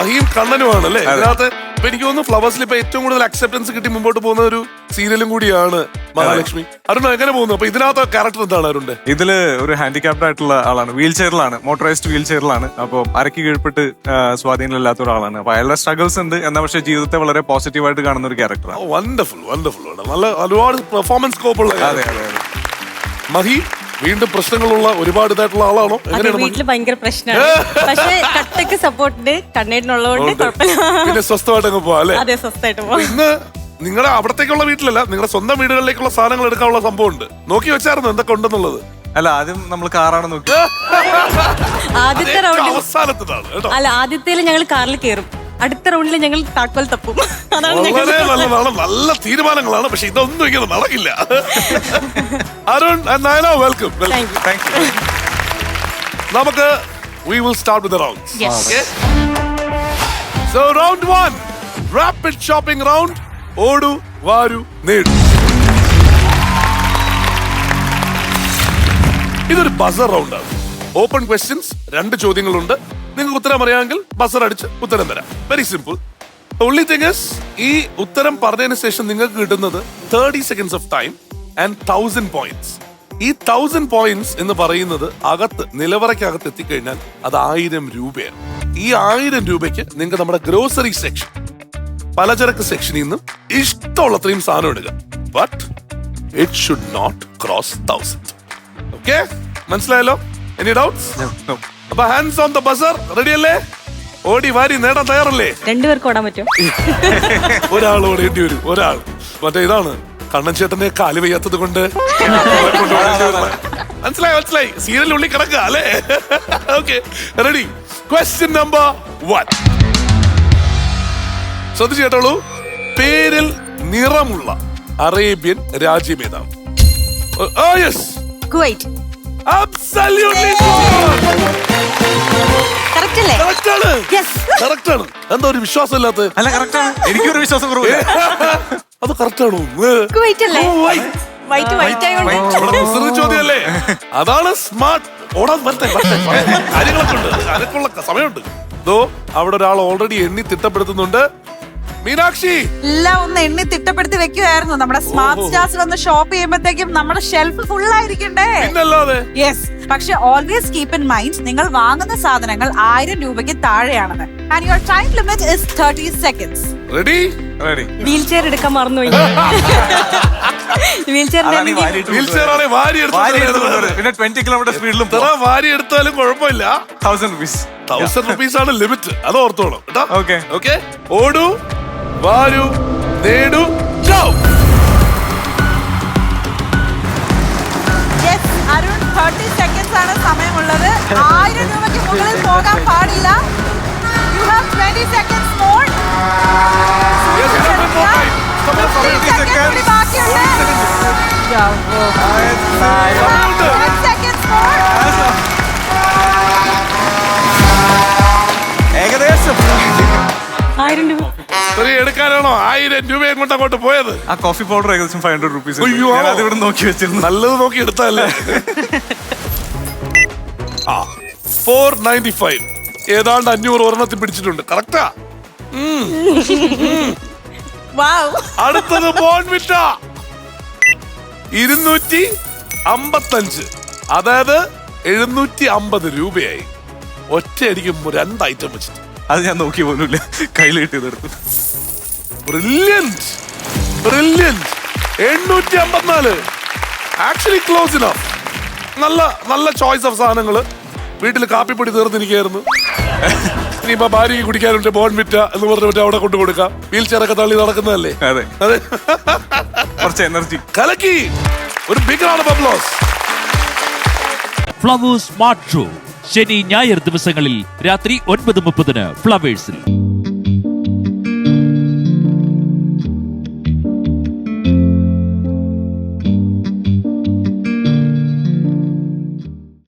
മഹിയും കണ്ണനുമാണ് അല്ലേ ഇതിനകത്ത് ഇപ്പൊ എനിക്ക് തോന്നുന്നു ഫ്ലവേഴ്സിൽ ഇപ്പൊ ഏറ്റവും കൂടുതൽ അക്സെപ്റ്റൻസ് കിട്ടി മുമ്പോട്ട് പോകുന്ന ഒരു സീരിയലും കൂടിയാണ് മഹാലക്ഷ്മി. അരുൺ എങ്ങനെ പോകുന്നു? അപ്പൊ ഇതിനകത്ത് ക്യാരക്ടർ എന്താണ് അരുൺ ഇതിൽ ഒരു ഹാൻഡിക്യാപ്ഡ് ആയിട്ടുള്ള ആളാണ്. വീൽ ചെയറിലാണ് മോട്ടറൈസ്ഡ് വീൽ ചെയറിലാണ് അപ്പോൾ അരക്ക് കീഴ്പ്പെട്ട് സ്വാധീനമില്ലാത്ത ഒരാളാണ്. അപ്പൊ അയാളുടെ സ്ട്രഗിൾസ് ഉണ്ട്. എന്നാൽ പക്ഷേ ജീവിതത്തെ വളരെ പോസിറ്റീവായിട്ട് കാണുന്ന ഒരു ക്യാരക്ടറാണ് വണ്ടർഫുൾ വണ്ടർഫുൾ നല്ല ഒരുപാട് പെർഫോമൻസ് സ്കോപ്പ് ഉള്ള അതെ അതെ അതെ. മഹി വീണ്ടും പ്രശ്നങ്ങളുള്ള ഒരുപാട് ഇതായിട്ടുള്ള ആളാണോ? അതെ വീട്ടിൽ ഭയങ്കര പ്രശ്നമാണ്. പക്ഷേ കട്ടക്ക് സപ്പോർട്ടുണ്ട്. കണ്ണേട്ടിനുള്ളതുകൊണ്ട് കുഴപ്പമില്ല. പിന്നെ സ്വസ്ഥമായിട്ട് അങ്ങ് പോവാ അല്ലേ? അതെ സ്വസ്ഥമായിട്ട് പോവാം. ഇന്ന് നിങ്ങളുടെ അവിടത്തേക്കുള്ള വീട്ടിലല്ല നിങ്ങളുടെ സ്വന്തം വീടുകളിലേക്കുള്ള സാധനങ്ങൾ എടുക്കാനുള്ള സംഭവം ഉണ്ട് നോക്കി വെച്ചായിരുന്നു എന്തൊക്കെ ഉണ്ടെന്നുള്ളത്? അല്ല ആദ്യം നമ്മൾ കാറാണ് നോക്കി. ആദ്യത്തെ കേട്ടോ. അല്ല ആദ്യത്തേൽ ഞങ്ങൾ കാറിൽ കയറും അടുത്ത റൗണ്ടിൽ ഞങ്ങൾ താക്കോൽ തപ്പും. അതാണ് വളരെ നല്ലതാണ് നല്ല തീരുമാനങ്ങളാണ് പക്ഷെ ഇതൊന്നും ഇങ്ങനെ നടക്കില്ല. Arun Nayana welcome thank you thank you നമുക്ക് will start with the rounds. Yes. So one rapid shopping round ഓടു വാരു നേടു. ഇതൊരു ബസർ റൗണ്ടാണ് ഓപ്പൺ ക്വസ്റ്റ്യൻസ് രണ്ട് ചോദ്യങ്ങളുണ്ട്. നിങ്ങൾക്ക് ഉത്തരം അറിയാമെങ്കിൽ ബസർ അടിച്ച് ഉത്തരം തരാം. വെരി സിമ്പിൾ ഓൺലി thing ഈ ഉത്തരം പറഞ്ഞതിന് ശേഷം നിങ്ങൾക്ക് കിട്ടുന്നത് thirty seconds of time and thousand points ഈ തൗസൻഡ് പോയിന്റ്സ് എന്ന് പറയുന്നത് അകത്ത് നിലവറയ്ക്കകത്ത് എത്തിക്കഴിഞ്ഞാൽ അത് ആയിരം രൂപയാണ്. ഈ ആയിരം രൂപയ്ക്ക് നിങ്ങൾക്ക് നമ്മുടെ ഗ്രോസറി സെക്ഷൻ പലചരക്ക് സെക്ഷനിൽ നിന്ന് ഇഷ്ടമുള്ളത്രയും സാധനം എടുക്കാം but it should not cross thousand okay മനസ്സിലായല്ലോ? എനി ഡൗട്ട്സ് അപ്പൊ hands on the buzzer ready അല്ലേ? ഓടി വാരി നേടാൻ തയ്യാറല്ലേ? രണ്ടുപേർക്ക് ഓടാൻ പറ്റും. ഒരാൾ ഓടേണ്ടി വരും ഒരാൾ. മറ്റേ ഇതാണ് കണ്ണൻ ചേട്ടന്റെ കാൽ വയ്യാത്തത് കൊണ്ട്. മനസ്സിലായി മനസ്സിലായി. സീരിയൽ ഉള്ളി കിടക്കുക അല്ലേ? Okay ready question number one ശ്രദ്ധിച്ചു കേട്ടോളൂ. പേരിൽ നിറമുള്ള അറേബ്യൻ രാജ്യം ഏതാണ് oh yes Kuwait absolutely correct ആണ്. എന്താ ഒരു വിശ്വാസം ഇല്ലാത്ത അല്ല കറക്റ്റാണ് എനിക്കൊരു വിശ്വാസം കുറവില്ല. അത് കറക്റ്റ് ആണോ? കുവൈറ്റ് അല്ലേ വൈറ്റ് വൈറ്റ് ആയതുകൊണ്ട് ചോദ്യമല്ലേ? അതാണ് സ്മാർട്ട്. ഓടാൻ വരട്ടെ വരട്ടെ പറയാം. കാര്യങ്ങളൊക്കെ ഉണ്ട്. സമയമുണ്ട്. ഇതോ അവിടെ ഒരാൾ ഓൾറെഡി എണ്ണി തിട്ടപ്പെടുത്തുന്നുണ്ട്. മീനാക്ഷി! എല്ലാം ഒന്ന് എണ്ണി തിട്ടപ്പെടുത്തി വെക്കുമായിരുന്നു നമ്മുടെ സ്മാർട്ട് സ്റ്റാർസ് വന്ന് ഷോപ്പ് ചെയ്യുമ്പോഴത്തേക്കും നമ്മുടെ ഷെൽഫ് ഫുൾ ആയിരിക്കണ്ടേ പിന്നല്ലാതെ? യെസ് പക്ഷെ ഓൾവേസ് കീപ് ഇൻ മൈൻഡ് നിങ്ങൾ വാങ്ങുന്ന സാധനങ്ങൾ ആയിരം രൂപയ്ക്ക് താഴെയാണെന്ന് and your time limit is thirty seconds ready ready wheelchair എടുക്കാൻ മറന്നുപോയി. വീൽ. പിന്നെ ട്വന്റി കിലോമീറ്റർ സ്പീഡിലും വാരി എടുത്താലും കുഴപ്പമില്ല. തൗസൻഡ് റുപ്പീസ് തൗസൻഡ് റുപ്പീസ് ആണ് ലിമിറ്റ് അത് ഓർത്തോളാം കേട്ടോ? Okay. ഓക്കെ ഓടു വാരു നേടു. ഏകദേശം. ആയിരം രൂപ. ഇത്രയും എടുക്കാനാണോ ആയിരം രൂപയും കൊണ്ട് അങ്ങോട്ട് പോയത്? ആ കോഫി പൗഡർ ഏകദേശം ഫൈവ് ഹൺഡ്രഡ് റുപ്പീസ് അയ്യോ, ഞാൻ ആണോ? അത് ഇവിടെ നോക്കി വെച്ചിരുന്നു. നല്ലത് നോക്കി എടുത്തല്ലേ ആ ഫോർ നയന്റി ഫൈവ് ഏതാണ്ട് അഞ്ഞൂറ് ഒരെണ്ണത്തിൽ പിടിച്ചിട്ടുണ്ട്. കറക്റ്റാ അടുത്തത് ബോൺവിറ്റ ഇരുന്നൂറ്റി അമ്പത്തഞ്ച്. അതായത് എഴുന്നൂറ്റി അമ്പത് രൂപയായി. ഒറ്റയടിക്ക് രണ്ട് ഐറ്റം വെച്ചിട്ട്. അത് ഞാൻ നോക്കി പോലുമില്ല. കയ്യിലിട്ട് കിട്ടിയതെടുത്തു ബ്രില്യന്റ് ബ്രില്യന്റ് എണ്ണൂറ്റി അമ്പത്തിനാല്. ആക്ച്വലി ക്ലോസ് ഇനഫ് നല്ല നല്ല ചോയ്സ് ഓഫ് സാധനങ്ങൾ വീട്ടിൽ കാപ്പിപ്പൊടി തീർന്നിരിക്കുകയായിരുന്നു. ഇനിയിപ്പോ ഭാര്യയ്ക്ക് കുടിക്കാനുണ്ട് ബോൺവിറ്റ എന്ന് പറഞ്ഞിട്ട് അവിടെ കൊണ്ടു കൊടുക്കാം. വീൽ ചെയറൊക്കെ തള്ളി നടക്കുന്നതല്ലേ? അതെ. അതെ. കുറച്ച് എനർജി കലക്കി. ഒരു ബിഗ് ആണ് ബബ്ലോസ് ഫ്ലവേഴ്സ് സ്മാർട്ട് ഷോ ശനി ഞായർ ദിവസങ്ങളിൽ രാത്രി ഒൻപത് മുപ്പതിന് ഫ്ലവേഴ്സിൽ